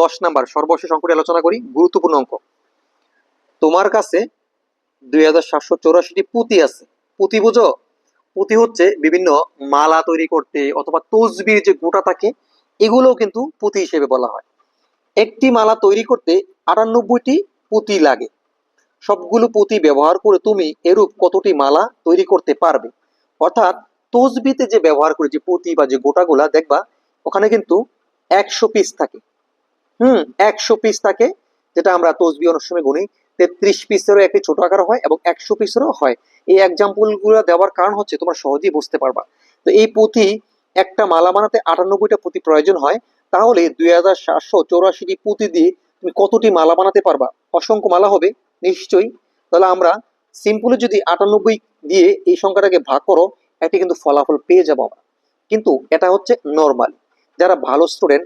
দশ নাম্বার সর্বশেষ অঙ্কটি আলোচনা করি, গুরুত্বপূর্ণ অঙ্ক। তোমার কাছে দুই হাজার সাতশো চৌরাশিটি পুঁতি আছে। পুঁতি বুঝো? পুঁতি হচ্ছে বিভিন্ন মালা তৈরি করতে অথবা তসবির যে গোটা থাকে, এগুলোও কিন্তু পুঁতি হিসেবে বলা হয়। একটি মালা তৈরি করতে আটানব্বইটি পুঁতি লাগে। সবগুলো পুঁতি ব্যবহার করে তুমি এরূপ কতটি মালা তৈরি করতে পারবে? অর্থাৎ তসবিতে যে ব্যবহার করে যে পুঁতি বা যে গোটাগুলা, দেখবা, ওখানে কিন্তু একশো পিস থাকে। হুম, একশো পিস থাকে, যেটা আমরা তসবি সময় গুনি। তেত্রিশ পিসেরও একটি ছোট আকার হয় এবং একশো পিসেরও হয়। এই এক্সাম্পলগুলো দেওয়ার কারণ হচ্ছে তোমরা সহজেই বুঝতে পারবা। তো এই পুঁথি একটা মালা বানাতে আটানব্বইটা পুঁতি প্রয়োজন হয়। তাহলে দুই হাজার সাতশো চৌরাশিটি পুঁতি দিয়ে তুমি কতটি মালা বানাতে পারবা? অসংখ্য মালা হবে, নিশ্চয়ই। তাহলে আমরা সিম্পলি যদি আটানব্বই দিয়ে এই সংখ্যাটাকে ভাগ করো একটি কিন্তু ফলাফল পেয়ে যাব আমরা। কিন্তু এটা হচ্ছে নর্মাল যারা ভালো স্টুডেন্ট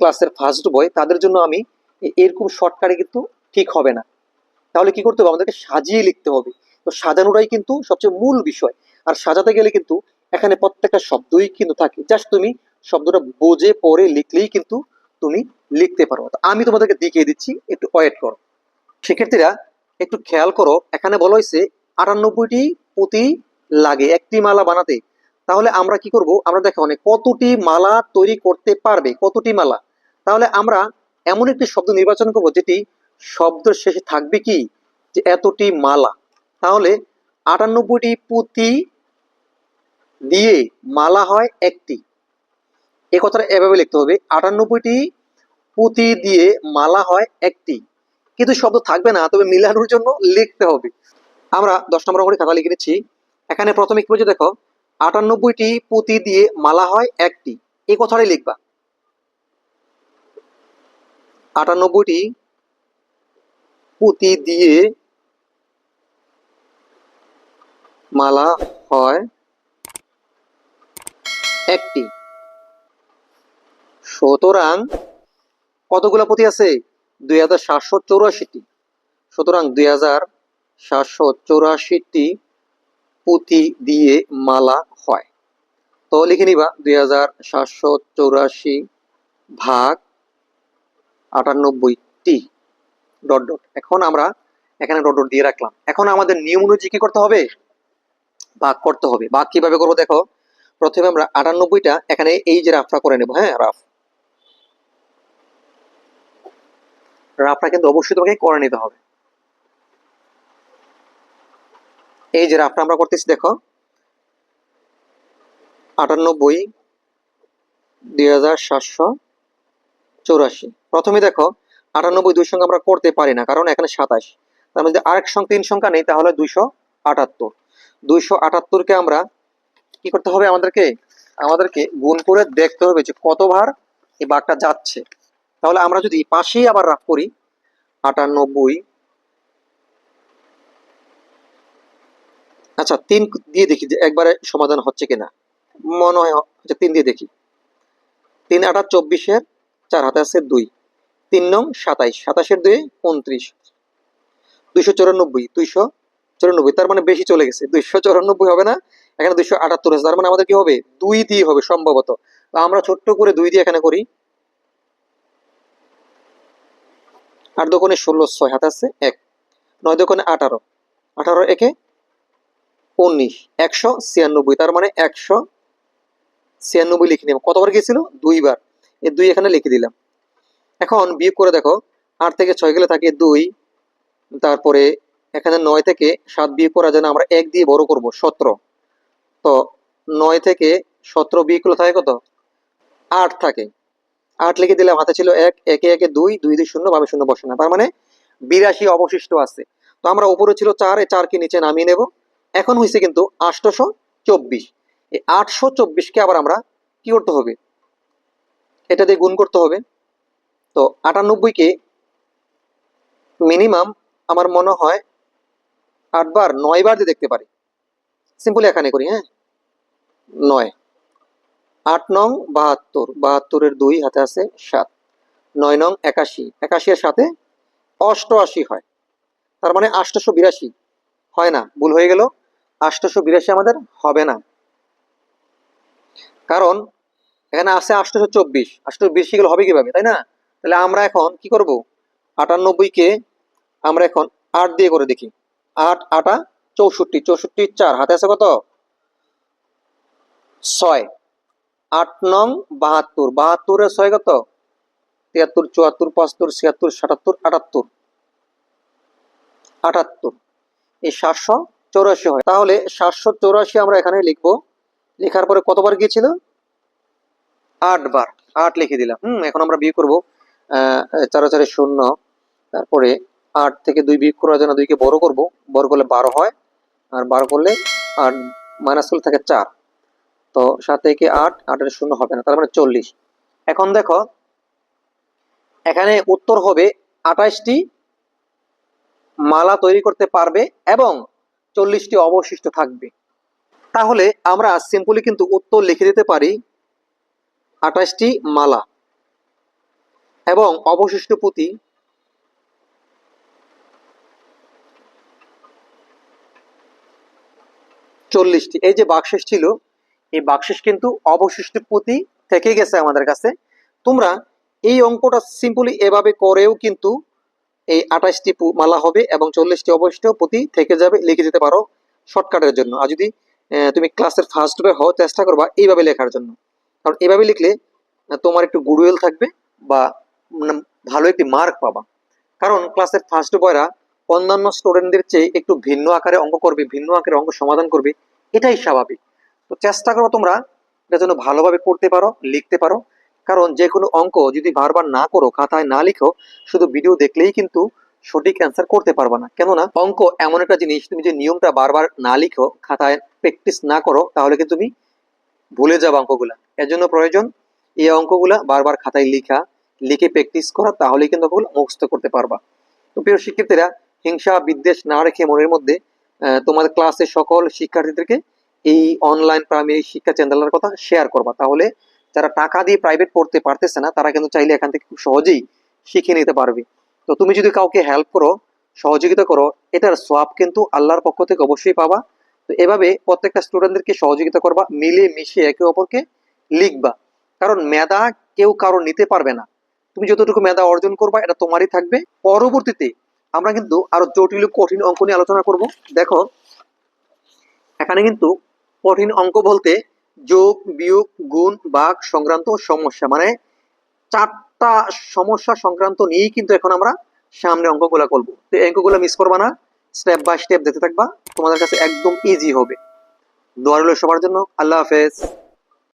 ক্লাসের ফার্স্ট বয় তাদের জন্য আমি এরকম শর্টকাটে কিন্তু ঠিক হবে না। তাহলে কি করতে হবে? আমাদেরকে সাজিয়ে লিখতে হবে। তো সাজানোটাই কিন্তু সবচেয়ে মূল বিষয়। আর সাজাতে গেলে কিন্তু এখানে প্রত্যেকটা শব্দই কিন্তু থাকে। জাস্ট তুমি শব্দটা বোঝে, পড়ে, লিখলেই কিন্তু তুমি লিখতে পারো। আমি তোমাদেরকে দেখিয়ে দিচ্ছি, একটু ওয়েট করো। শিক্ষার্থীরা, একটু খেয়াল করো, এখানে বলা হয়েছে আটানব্বইটি পুঁতি লাগে, একটি মালা বানাতে। তাহলে আমরা কি করব? আমরা দেখো অনেক কতটি মালা তৈরি করতে পারবে? কতটি মালা? তাহলে আমরা এমন একটি শব্দ নির্বাচন করব যেটি শব্দ শেষে থাকবে কি? যে এতটি মালা। তাহলে আটানব্বইটি পুঁতি দিয়ে মালা হয় একটি। এ কথাটা এভাবে লিখতে হবে। আটানব্বইটি পুঁতি দিয়ে মালা হয় একটি। কিন্তু শব্দ থাকবে না, তবে মিলানোর জন্য লিখতে হবে। আমরা দশ নম্বর করে খাতা লিখে নিচ্ছি। এখানে প্রথমে কি বলছে দেখো, আটানব্বইটি পুঁতি দিয়ে মালা হয় একটি। এই কথাটাই লিখবা। আটানব্বইটি পুঁতি দিয়ে মালা হয়। একটি। সুতরাং কতগুলো পুঁতি আছে? দুই হাজার সাতশো চৌরাশিটি। সুতরাং দুই হাজার সাতশো চৌরাশিটি পুঁতি দিয়ে মালা হয়। তো লিখে নিবা, দুই হাজার সাতশো চৌরাশি ভাগ আটানব্বইটি ডট ডট। এখন আমরা এখানে ডট ডট দিয়ে রাখলাম। এখন আমাদের নিয়ম অনুযায়ী কি করতে হবে? ভাগ করতে হবে। ভাগ কীভাবে করব দেখো? প্রথমে আমরা আটানব্বইটা এখানে এই যে রাফটা করে নেব হ্যাঁ রাফ। রাফটা কিন্তু অবশ্যই তোমাকে করে নিতে হবে। এই যে রাফটা আমরা করতেছি, দেখো। আটানব্বই দুই হাজার সাতশো চৌরাশি। প্রথমে দেখো, আটানব্বই দুই সংখ্যা আমরা করতে পারি না, কারণ এখানে সাতাশ। তার মধ্যে আরেক সংখ্যা তিন সংখ্যা নেই, তাহলে দুইশো আটাত্তর। দুইশো আটাত্তরকে আমরা কি করতে হবে আমাদেরকে? আমাদেরকে গুণ করে দেখতে হবে যে কতবার এই বাঘটা যাচ্ছে। তাহলে আমরা যদি পাশেই আবার রাফ করি, আটানব্বই। আচ্ছা তিন দিয়ে দেখি যে একবারে সমাধান হচ্ছে কিনা। মনে হয় তিন দিয়ে দেখি। তিন আটা চব্বিশের চার হাতে আছে দুই। তিন নং সাতাইশ, সাতাশের দুই উনত্রিশ। দুইশো চৌরানব্বই দুইশো চৌরানব্বই, তার মানে বেশি চলে গেছে। দুইশো চৌরানব্বই হবে না, এখানে দুইশো আটাত্তর আছে, তার মানে আমাদের কি হবে? দুই দিয়ে হবে সম্ভবত। আমরা ছোট্ট করে দুই দিয়ে এখানে করি। আট দোকানে ষোলো, ছয় হাতে আছে এক। নয় দোকানে আঠারো। আঠারো একে উনিশ, একশো ছিয়ানব্বই, তার মানে একশো ছিয়ানব্বই লিখে নেব। কতবার গিয়েছিল? দুইবার। এই দুই এখানে লিখে দিলাম। এখন বিয়োগ করে দেখো, আট থেকে ছয় গেলে থাকে দুই, তারপরে এখানে নয় থেকে সাত বিয়োগ করা যেন আমরা এক দিয়ে বড় করব, সতেরো। তো নয় থেকে সতেরো বিয়োগ করলে থাকে কত? আট থাকে। আট লিখে দিলাম, হাতে ছিল এক, একে একে দুই দুই দুই শূন্য, ভাবে শূন্য বসে না। তার মানে বিরাশি অবশিষ্ট আছে। তো আমরা উপরে ছিল চার, এই চারকে নিচে নামিয়ে নেব। এখন হয়েছে কিন্তু আটশোশো চব্বিশ। এই আটশো চব্বিশকে আবার আমরা কি করতে হবে? এটা দিয়ে গুণ করতে হবে। তো আটানব্বইকে মিনিমাম আমার মনে হয় আটবার নয় বার দিয়ে দেখতে পারি। সিম্পলি এখানে করি হ্যাঁ? নয়। আট নং বাহাত্তর, বাহাত্তরের দুই হাতে আছে সাত। নয় নং একাশি একাশি এর সাথে অষ্টআশি হয়। তার মানে আটশোশো বিরাশি। হয় না, ভুল হয়ে গেল। আটশোশো বিরাশি আমাদের হবে না। কারণ এখানে আছে আটশোশো চব্বিশ। আটশো বিরাশি গেলে হবে কীভাবে, তাই না? তাহলে আমরা এখন কি করব? আটানব্বইকে আমরা এখন আট দিয়ে করে দেখি। আট, আটা, চৌষট্টি। চৌষট্টি, চার। হাতে আছে কত? ছয়। আট নং বাহাত্তর। বাহাত্তরের ছয় কত? তিয়াত্তর, চুয়াত্তর, পাঁচাত্তর, ছিয়াত্তর, সাতাত্তর, আটাত্তর। আটাত্তর। এই সাতশো চৌরাশি হয়। তাহলে সাতশো চৌরাশি আমরা এখানে লিখব। লেখার পরে কতবার গিয়েছিল? আট বার আট লিখে দিলাম। হুম, এখন আমরা বিয়ে করব চারে চারে শূন্য। তারপরে আট থেকে দুই বিয়োগ করার জন্য দুইকে বড় করব। বড় করলে বারো হয়, আর বারো করলে আট মাইনাস করলে থাকে চার। তো সাত থেকে আট, আটের শূন্য হবে না, তার মানে চল্লিশ। এখন দেখো, এখানে উত্তর হবে আঠাশটি মালা তৈরি করতে পারবে এবং চল্লিশটি অবশিষ্ট থাকবে। তাহলে আমরা সিম্পলি কিন্তু উত্তর লিখে দিতে পারি আঠাশটি মালা এবং অবশিষ্ট পুঁতি চল্লিশটি। এই যে বাক্সেস ছিল, এই বাক্সেস কিন্তু অবশিষ্ট পুঁতি থেকে গেছে আমাদের কাছে। তোমরা এই অঙ্কটা সিম্পলি এভাবে করেও কিন্তু এই আঠাশটি মালা হবে এবং চল্লিশটি অবশিষ্ট পুঁতি থেকে যাবে, লিখে দিতে পারো শর্টকাটের জন্য। আর যদি তুমি ক্লাসের ফার্স্ট হও, চেষ্টা করবা এইভাবে লেখার জন্য। কারণ এইভাবে লিখলে তোমার একটু গুডউইল থাকবে বা ভালো একটি মার্ক পাবা। কারণ ক্লাসের ফার্স্ট বয়রা অন্যান্য স্টুডেন্টদের চেয়ে একটু ভিন্ন আকারে অঙ্ক করবে, ভিন্ন আকারে অঙ্ক সমাধান করবে, এটাই স্বাভাবিক। তো চেষ্টা করো তোমরা এটা যেন ভালোভাবে করতে পারো, লিখতে পারো। কারণ যে কোনো অঙ্ক যদি বারবার না করো, খাতায় না লিখো, শুধু ভিডিও দেখলেই কিন্তু সঠিক অ্যান্সার করতে পারবে না। কেননা, অঙ্ক এমন একটা জিনিস, তুমি যে নিয়মটা বারবার না লিখো, খাতায় প্র্যাকটিস না করো, তাহলে কিন্তু তুমি ভুলে যাবে অঙ্কগুলা। এর জন্য প্রয়োজন এই অঙ্কগুলা বারবার খাতায় লিখা, লিখে প্র্যাকটিস করা, তাহলেই কিন্তু অঙ্কগুলো মুখস্থ করতে পারবা। তো প্রিয় শিক্ষার্থীরা, হিংসা, বিদ্বেষ না রেখে মনের মধ্যে তোমাদের ক্লাসের সকল শিক্ষার্থীদেরকে এই অনলাইন প্রাইমারি শিক্ষা চ্যানেলের কথা শেয়ার করবা। তাহলে যারা টাকা দিয়ে প্রাইভেট পড়তে পারতেছে না, তারা কিন্তু চাইলে এখান থেকে খুব সহজেই শিখে নিতে পারবে। তো তুমি যদি কাউকে হেল্প করো, সহযোগিতা করো, এটার সোয়াব কিন্তু আল্লাহর পক্ষ থেকে অবশ্যই পাবা। তো এভাবে প্রত্যেকটা স্টুডেন্টদেরকে সহযোগিতা করবা, মিলে মিশে একে অপরকে লিখবা। কারণ মেধা কেউ কারও নিতে পারবে না। তুমি যতটুকু মেধা অর্জন করবা, এটা তোমারই থাকবে। পরবর্তীতে আমরা কিন্তু আরও জটিল কঠিন অঙ্ক নিয়ে আলোচনা করব। দেখো, এখানে কিন্তু কঠিন অঙ্ক বলতে যোগ, বিয়োগ, গুণ বাঘ সংক্রান্ত সমস্যা। মানে চারটা সমস্যা সংক্রান্ত নিয়েই কিন্তু এখন আমরা সামনে অঙ্কগুলা করব। তো অঙ্কগুলো মিস করবা না। স্টেপ বাই স্টেপ দেখতে থাকবা। তোমাদের কাছে একদম ইজি হবে। দোয়া রইল সবার জন্য। আল্লাহ হাফেজ।